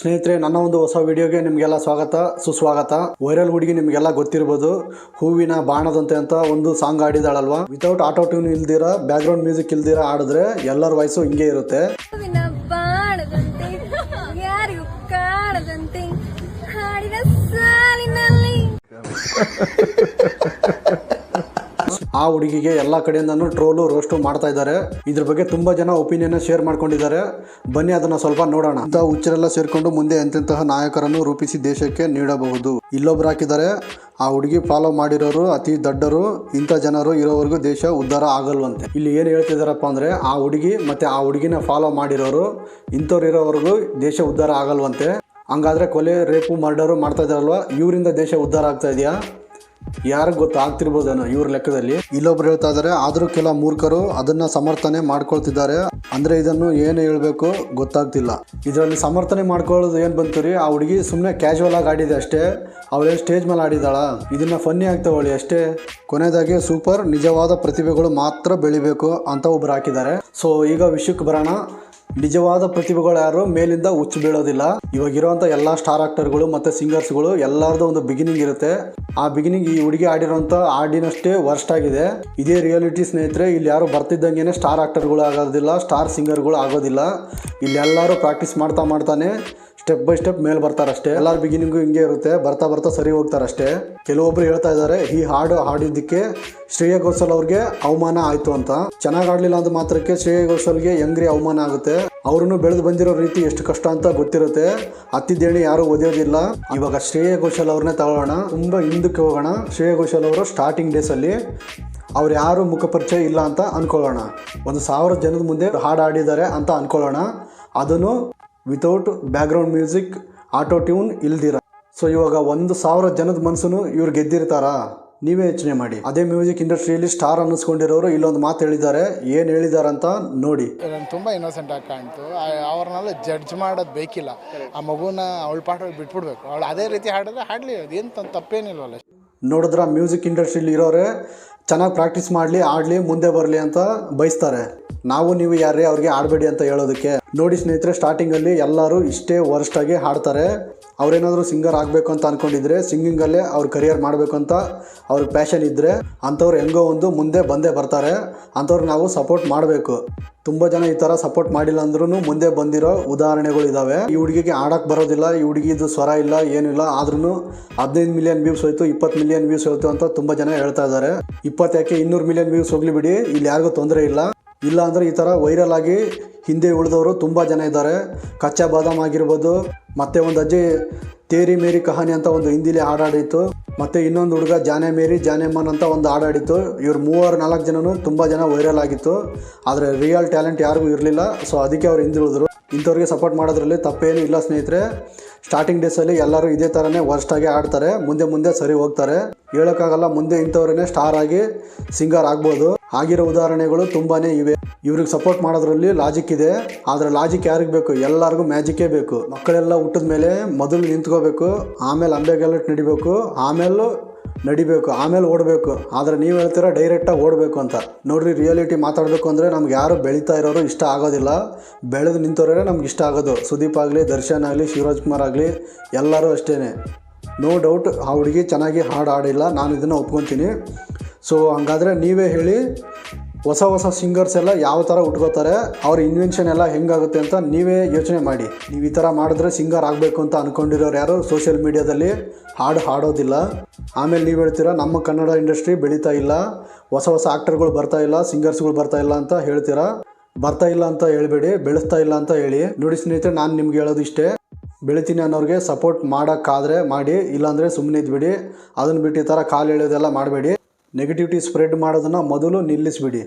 ಸ್ನೇಹಿತರೆ ನನ್ನ ಒಂದು ಹೊಸ ವಿಡಿಯೋಗೆ ನಿಮಗೆಲ್ಲ ಸ್ವಾಗತ ಸುಸ್ವಾಗತ. ವೈರಲ್ ಹುಡುಗಿ ನಿಮಗೆಲ್ಲ ಗೊತ್ತಿರ್ಬೋದು. ಹೂವಿನ ಬಾಣದಂತೆ ಅಂತ ಒಂದು ಸಾಂಗ್ ಆಡಿದಾಳಲ್ವಾ ವಿತೌಟ್ ಆಟೋ ಟ್ಯೂನ್ ಇಲ್ದಿರ ಬ್ಯಾಕ್ಗ್ರೌಂಡ್ ಮ್ಯೂಸಿಕ್ ಇಲ್ದಿರ ಆಡಿದ್ರೆ ಎಲ್ಲರ ವಾಯ್ಸು ಹಿಂಗೆ ಇರುತ್ತೆ ಹೂವಿನ ಬಾಣದಂತೆ ಯಾರಿಗೂ ಕಾಣದಂತೆ ಹಾಡಿನ ಸಾಲಿನಲ್ಲಿ ಆ ಹುಡುಗಿಗೆ ಎಲ್ಲ ಕಡೆಯಿಂದನೂ ಟ್ರೋಲು ರೋಸ್ಟು ಮಾಡ್ತಾ ಇದ್ದಾರೆ. ಇದ್ರ ಬಗ್ಗೆ ತುಂಬಾ ಜನ ಒಪಿನಿಯನ್ ಶೇರ್ ಮಾಡ್ಕೊಂಡಿದ್ದಾರೆ. ಬನ್ನಿ ಅದನ್ನ ಸ್ವಲ್ಪ ನೋಡೋಣ. ಅಂತ ಹುಚ್ಚರೆಲ್ಲ ಸೇರ್ಕೊಂಡು ಮುಂದೆ ಎಂತೆಂತಹ ನಾಯಕರನ್ನು ರೂಪಿಸಿ ದೇಶಕ್ಕೆ ನೀಡಬಹುದು. ಇಲ್ಲೊಬ್ರು ಹಾಕಿದ್ದಾರೆ. ಆ ಹುಡುಗಿ ಫಾಲೋ ಮಾಡಿರೋರು ಅತಿ ದೊಡ್ಡರು, ಇಂಥ ಜನರು ಇರೋವರೆಗೂ ದೇಶ ಉದ್ಧಾರ ಆಗಲ್ವಂತೆ. ಇಲ್ಲಿ ಏನು ಹೇಳ್ತಿದಾರಪ್ಪ ಅಂದ್ರೆ, ಆ ಹುಡುಗಿ ಮತ್ತೆ ಆ ಹುಡುಗಿನ ಫಾಲೋ ಮಾಡಿರೋರು, ಇಂಥವ್ರು ಇರೋವರೆಗೂ ದೇಶ ಉದ್ಧಾರ ಆಗಲ್ವಂತೆ. ಹಂಗಾದ್ರೆ ಕೊಲೆ, ರೇಪು, ಮರ್ಡರು ಮಾಡ್ತಾ ಇದಾರಲ್ವಾ? ಇವರಿಂದ ದೇಶ ಉದ್ಧಾರ ಆಗ್ತಾ ಇದೆಯಾ? ಯಾರಿಗೆ ಗೊತ್ತಾಗ್ತಿರ್ಬೋದೇನೋ ಇವ್ರ ಲೆಕ್ಕದಲ್ಲಿ. ಇಲ್ಲೊಬ್ರು ಹೇಳ್ತಾ ಇದಾರೆ, ಆದರೂ ಕೆಲ ಮೂರ್ಖರು ಅದನ್ನ ಸಮರ್ಥನೆ ಮಾಡ್ಕೊಳ್ತಿದ್ದಾರೆ. ಅಂದ್ರೆ ಇದನ್ನು ಏನು ಹೇಳ್ಬೇಕು ಗೊತ್ತಾಗ್ತಿಲ್ಲ. ಇದರಲ್ಲಿ ಸಮರ್ಥನೆ ಮಾಡ್ಕೊಳ್ಳೋದು ಏನ್ ಬಂತು ರೀ? ಆ ಹುಡುಗಿ ಸುಮ್ಮನೆ ಕ್ಯಾಶುವಲ್ ಆಗಿ ಆಡಿದೆ ಅಷ್ಟೇ. ಅವಳೇ ಸ್ಟೇಜ್ ಮೇಲೆ ಆಡಿದಾಳ ಇದನ್ನ ಫನ್ನಿ ಆಗ್ತಾವಳಿ ಅಷ್ಟೇ. ಕೊನೆಯದಾಗಿ ಸೂಪರ್ ನಿಜವಾದ ಪ್ರತಿಭೆಗಳು ಮಾತ್ರ ಬೆಳಿಬೇಕು ಅಂತ ಒಬ್ರು ಹಾಕಿದ್ದಾರೆ. ಸೊ ಈಗ ವಿಷಯಕ್ಕೆ ಬರೋಣ. ನಿಜವಾದ ಪ್ರತಿಭೆಗಳು ಯಾರು? ಮೇಲಿಂದ ಹುಚ್ಚು ಬೀಳೋದಿಲ್ಲ. ಇವಾಗ ಇರುವಂತ ಎಲ್ಲಾ ಸ್ಟಾರ್ ಆಕ್ಟರ್ಗಳು ಮತ್ತೆ ಸಿಂಗರ್ಸ್ಗಳು ಎಲ್ಲರದು ಒಂದು ಬಿಗಿನಿಂಗ್ ಇರುತ್ತೆ. ಆ ಬಿಗಿನಿಂಗ್ ಈ ಹುಡುಗಿ ಆಡಿರೋಂಥ ಹಾಡಿನಷ್ಟೇ ವರ್ಸ್ಟ್ ಆಗಿದೆ. ಇದೇ ರಿಯಾಲಿಟಿ ಸ್ನೇಹಿತರೆ, ಇಲ್ಲಿ ಯಾರು ಬರ್ತಿದ್ದಂಗೆ ಸ್ಟಾರ್ ಆಕ್ಟರ್ಗಳು ಆಗೋದಿಲ್ಲ ಸ್ಟಾರ್ ಸಿಂಗರ್ಗಳು ಆಗೋದಿಲ್ಲ. ಇಲ್ಲಿ ಎಲ್ಲರೂ ಪ್ರಾಕ್ಟೀಸ್ ಮಾಡ್ತಾ ಮಾಡ್ತಾನೆ. ಸ್ಟೆಪ್ ಬೈ ಸ್ಟೆಪ್ ಮೇಲೆ ಬರ್ತಾರಷ್ಟೇ. ಎಲ್ಲರ ಬಿಗಿನಿಂಗು ಹಿಂಗೆ ಇರುತ್ತೆ. ಬರ್ತಾ ಬರ್ತಾ ಸರಿ ಹೋಗ್ತಾರಷ್ಟೇ. ಕೆಲವೊಬ್ರು ಹೇಳ್ತಾ ಇದ್ದಾರೆ ಈ ಹಾಡು ಹಾಡಿದ್ದಕ್ಕೆ ಶ್ರೇಯ ಘೋಷಲ್ ಅವ್ರಿಗೆ ಅವಮಾನ ಆಯ್ತು ಅಂತ. ಚೆನ್ನಾಗಿ ಆಡಲಿಲ್ಲ ಅಂದ ಮಾತ್ರಕ್ಕೆ ಶ್ರೇಯಾ ಘೋಷಲ್ಗೆ ಹೆಂಗ್ರಿ ಅವಮಾನ ಆಗುತ್ತೆ. ಅವ್ರನ್ನು ಬೆಳೆದು ಬಂದಿರೋ ರೀತಿ ಎಷ್ಟು ಕಷ್ಟ ಅಂತ ಗೊತ್ತಿರುತ್ತೆ. ಹತ್ತಿದ್ದೇಣಿ ಯಾರು ಓದೋದಿಲ್ಲ ಇವಾಗ ಶ್ರೇಯ ಘೋಷಲ್ ಅವ್ರನ್ನೇ ತಗೊಳ್ಳೋಣ. ತುಂಬಾ ಹಿಂದಕ್ಕೆ ಹೋಗೋಣ. ಶ್ರೇಯ ಘೋಷಲ್ ಅವರು ಸ್ಟಾರ್ಟಿಂಗ್ ಡೇಸ್ ಅಲ್ಲಿ ಅವ್ರು ಯಾರು ಮುಖಪರಿಚಯ ಇಲ್ಲ ಅಂತ ಅನ್ಕೊಳ್ಳೋಣ. ಒಂದು ಸಾವಿರ ಜನದ ಮುಂದೆ ಹಾಡು ಆಡಿದ್ದಾರೆ ಅಂತ ಅನ್ಕೊಳ್ಳೋಣ. ಅದನ್ನು without background music auto tune ಇಲ್ದಿರ. ಸೊ ಇವಾಗ ಒಂದು ಸಾವಿರ ಜನದ ಮನಸ್ಸನ್ನು ಇವ್ರು ಗೆದ್ದಿರ್ತಾರಾ. ನೀವೇ ಯೋಚನೆ ಮಾಡಿ. ಅದೇ ಮ್ಯೂಸಿಕ್ ಇಂಡಸ್ಟ್ರಿಯಲ್ಲಿ ಸ್ಟಾರ್ ಅನ್ನಿಸ್ಕೊಂಡಿರೋರು ಇಲ್ಲೊಂದು ಮಾತು ಹೇಳಿದ್ದಾರೆ. ಏನು ಹೇಳಿದಾರಂತ ನೋಡಿ. ನಾನು ತುಂಬ ಇನ್ನೋಸೆಂಟ್ ಆಗಿ ಕಾಣ್ತು. ಅವ್ರನ್ನೆಲ್ಲ ಜಡ್ಜ್ ಮಾಡೋದು ಬೇಕಿಲ್ಲ. ಆ ಮಗುನ ಅವಳ ಪಾಠ ಬಿಟ್ಬಿಡ್ಬೇಕು. ಅವಳು ಅದೇ ರೀತಿ ಹಾಡಿದ್ರೆ ಹಾಡಲಿ. ಅದೇನು ತನ್ನ ತಪ್ಪೇನಿಲ್ವಲ್ಲ. ನೋಡಿದ್ರ ಮ್ಯೂಸಿಕ್ ಇಂಡಸ್ಟ್ರಿಲಿ ಇರೋರೆ ಚೆನ್ನಾಗಿ ಪ್ರಾಕ್ಟೀಸ್ ಮಾಡಲಿ ಆಡಲಿ ಮುಂದೆ ಬರಲಿ ಅಂತ ಬಯಸ್ತಾರೆ. ನಾವು ನೀವು ಯಾರೇ ಅವ್ರಿಗೆ ಆಡಬೇಡಿ ಅಂತ ಹೇಳೋದಕ್ಕೆ? ನೋಡಿ ಸ್ನೇಹಿತರೆ ಸ್ಟಾರ್ಟಿಂಗಲ್ಲಿ ಎಲ್ಲರೂ ಇಷ್ಟೇ ವರ್ಸ್ಟ್ ಆಗಿ ಹಾಡ್ತಾರೆ. ಅವ್ರೇನಾದರೂ ಸಿಂಗರ್ ಆಗಬೇಕು ಅಂತ ಅನ್ಕೊಂಡಿದ್ರೆ ಸಿಂಗಿಂಗಲ್ಲೇ ಅವ್ರ ಕರಿಯರ್ ಮಾಡಬೇಕು ಅಂತ ಅವ್ರ ಪ್ಯಾಷನ್ ಇದ್ದರೆ ಅಂಥವ್ರು ಹೆಂಗೋ ಒಂದು ಮುಂದೆ ಬಂದೇ ಬರ್ತಾರೆ. ಅಂಥವ್ರು ನಾವು ಸಪೋರ್ಟ್ ಮಾಡಬೇಕು. ತುಂಬ ಜನ ಈ ಥರ ಸಪೋರ್ಟ್ ಮಾಡಿಲ್ಲ ಅಂದ್ರೂ ಮುಂದೆ ಬಂದಿರೋ ಉದಾಹರಣೆಗಳು ಇದಾವೆ. ಈ ಹುಡುಗಿಗೆ ಆಡಕ್ಕೆ ಬರೋದಿಲ್ಲ, ಈ ಹುಡುಗಿದು ಸ್ವರ ಇಲ್ಲ ಏನಿಲ್ಲ ಆದ್ರೂ ಹದಿನೈದು ಮಿಲಿಯನ್ ವ್ಯೂಸ್ ಹೋಯ್ತು, ಇಪ್ಪತ್ತು ಮಿಲಿಯನ್ ವ್ಯೂಸ್ ಹೋಯ್ತು ಅಂತ ತುಂಬ ಜನ ಹೇಳ್ತಾ ಇದ್ದಾರೆ. ಇಪ್ಪತ್ತು ಯಾಕೆ ಇನ್ನೂರು ಮಿಲಿಯನ್ ವ್ಯೂಸ್ ಹೋಗ್ಲಿ ಬಿಡಿ, ಇಲ್ಲಿ ಯಾರಿಗೂ ತೊಂದರೆ ಇಲ್ಲ. ಇಲ್ಲ ಅಂದರೆ ಈ ಥರ ವೈರಲ್ ಆಗಿ ಹಿಂದೆ ಉಳಿದವರು ತುಂಬ ಜನ ಇದ್ದಾರೆ. ಕಚ್ಚಾ ಬಾದಾಮ್ ಆಗಿರ್ಬೋದು, ಮತ್ತೆ ಒಂದು ಅಜ್ಜಿ ತೇರಿ ಮೇರಿ ಕಹಾನಿ ಅಂತ ಒಂದು ಹಿಂದಿಲಿ ಹಾಡಾಡಿತ್ತು. ಮತ್ತೆ ಇನ್ನೊಂದು ಹುಡುಗ ಜಾನೆ ಮೇರಿ, ಜಾನೆ ಮನ್ ಅಂತ ಒಂದು ಹಾಡಾಡಿತ್ತು. ಇವ್ರು ಮೂವರು, ನಾಲ್ಕು ಜನನು ತುಂಬ ಜನ ವೈರಲ್ ಆಗಿತ್ತು. ಆದರೆ ರಿಯಲ್ ಟ್ಯಾಲೆಂಟ್ ಯಾರಿಗೂ ಇರಲಿಲ್ಲ. ಸೊ ಅದಕ್ಕೆ ಅವ್ರು ಹಿಂದುಳಿದ್ರು. ಇಂಥವ್ರಿಗೆ ಸಪೋರ್ಟ್ ಮಾಡೋದ್ರಲ್ಲಿ ತಪ್ಪೇನು ಇಲ್ಲ ಸ್ನೇಹಿತರೆ. ಸ್ಟಾರ್ಟಿಂಗ್ ಡೇಸಲ್ಲಿ ಎಲ್ಲರೂ ಇದೇ ಥರನೇ ವರ್ಸ್ಟ್ ಆಗಿ ಆಡ್ತಾರೆ. ಮುಂದೆ ಮುಂದೆ ಸರಿ ಹೋಗ್ತಾರೆ. ಹೇಳೋಕ್ಕಾಗಲ್ಲ, ಮುಂದೆ ಇಂಥವ್ರನ್ನೇ ಸ್ಟಾರ್ ಆಗಿ ಸಿಂಗರ್ ಆಗ್ಬೋದು. ಆಗಿರೋ ಉದಾಹರಣೆಗಳು ತುಂಬಾನೇ ಇವೆ. ಇವ್ರಿಗೆ ಸಪೋರ್ಟ್ ಮಾಡೋದ್ರಲ್ಲಿ ಲಾಜಿಕ್ ಇದೆ. ಆದರೆ ಲಾಜಿಕ್ ಯಾರಿಗೆ ಬೇಕು? ಎಲ್ಲರಿಗೂ ಮ್ಯಾಜಿಕ್ಕೇ ಬೇಕು. ಮಕ್ಕಳೆಲ್ಲ ಹುಟ್ಟಿದ ಮೇಲೆ ಮೊದಲು ನಿಂತ್ಕೋಬೇಕು. ಆಮೇಲೆ ಅಂಬೆಗೆಲ್ಲ ನಡಿಬೇಕು. ಆಮೇಲೆ ನಡಿಬೇಕು. ಆಮೇಲೆ ಓಡಬೇಕು. ಆದರೆ ನೀವು ಹೇಳ್ತೀರಾ ಡೈರೆಕ್ಟಾಗಿ ಓಡಬೇಕು ಅಂತ. ನೋಡ್ರಿ ರಿಯಾಲಿಟಿ ಮಾತಾಡಬೇಕು ಅಂದರೆ ನಮ್ಗೆ ಯಾರು ಬೆಳೀತಾ ಇರೋರು ಇಷ್ಟ ಆಗೋದಿಲ್ಲ. ಬೆಳೆದು ನಿಂತವ್ರೇ ನಮ್ಗೆ ಇಷ್ಟ ಆಗೋದು. ಸುದೀಪ್ ಆಗಲಿ, ದರ್ಶನ್ ಆಗಲಿ, ಶಿವರಾಜ್ ಕುಮಾರ್ ಆಗಲಿ, ಎಲ್ಲರೂ ಅಷ್ಟೇ ನೋ ಡೌಟ್ ಆ ಹುಡುಗಿ ಚೆನ್ನಾಗಿ ಹಾಡು ಆಡಿಲ್ಲ ನಾನು ಇದನ್ನು ಒಪ್ಕೊತೀನಿ. ಸೊ ಹಂಗಾದರೆ ನೀವೇ ಹೇಳಿ, ಹೊಸ ಹೊಸ ಸಿಂಗರ್ಸ್ ಎಲ್ಲ ಯಾವ ಥರ ಉಟ್ಕೋತಾರೆ, ಅವ್ರ ಇನ್ವೆನ್ಷನ್ ಎಲ್ಲ ಹೆಂಗಾಗುತ್ತೆ ಅಂತ ನೀವೇ ಯೋಚನೆ ಮಾಡಿ. ನೀವು ಈ ಥರ ಮಾಡಿದ್ರೆ ಸಿಂಗರ್ ಆಗಬೇಕು ಅಂತ ಅಂದ್ಕೊಂಡಿರೋರು ಯಾರು? ಸೋಷಿಯಲ್ ಮೀಡಿಯಾದಲ್ಲಿ ಹಾಡು ಹಾಡೋದಿಲ್ಲ. ಆಮೇಲೆ ನೀವು ಹೇಳ್ತೀರಾ, ನಮ್ಮ ಕನ್ನಡ ಇಂಡಸ್ಟ್ರಿ ಬೆಳೀತಾ ಇಲ್ಲ, ಹೊಸ ಹೊಸ ಆ್ಯಕ್ಟರ್ಗಳು ಬರ್ತಾ ಇಲ್ಲ ಸಿಂಗರ್ಸ್ಗಳು ಬರ್ತಾ ಇಲ್ಲ ಅಂತ ಹೇಳ್ತೀರಾ? ಬರ್ತಾ ಇಲ್ಲ ಅಂತ ಹೇಳ್ಬೇಡಿ, ಬೆಳೆಸ್ತಾ ಇಲ್ಲ ಅಂತ ಹೇಳಿ. ನೋಡಿ ಸ್ನೇಹಿತರೆ, ನಾನು ನಿಮ್ಗೆ ಹೇಳೋದು ಇಷ್ಟೇ. ಬೆಳಿತೀನಿ ಅನ್ನೋರಿಗೆ ಸಪೋರ್ಟ್ ಮಾಡೋಕ್ಕಾದರೆ ಮಾಡಿ, ಇಲ್ಲಾಂದರೆ ಸುಮ್ಮನೆ ಇದ್ಬಿಡಿ. ಅದನ್ನು ಬಿಟ್ಟು ಈ ಥರ ಕಾಲು ಎಳೆಯೋದೆಲ್ಲ ಮಾಡಬೇಡಿ. ನೆಗೆಟಿವಿಟಿ ಸ್ಪ್ರೆಡ್ ಮಾಡೋದನ್ನು ಮೊದಲು ನಿಲ್ಲಿಸ್ಬಿಡಿ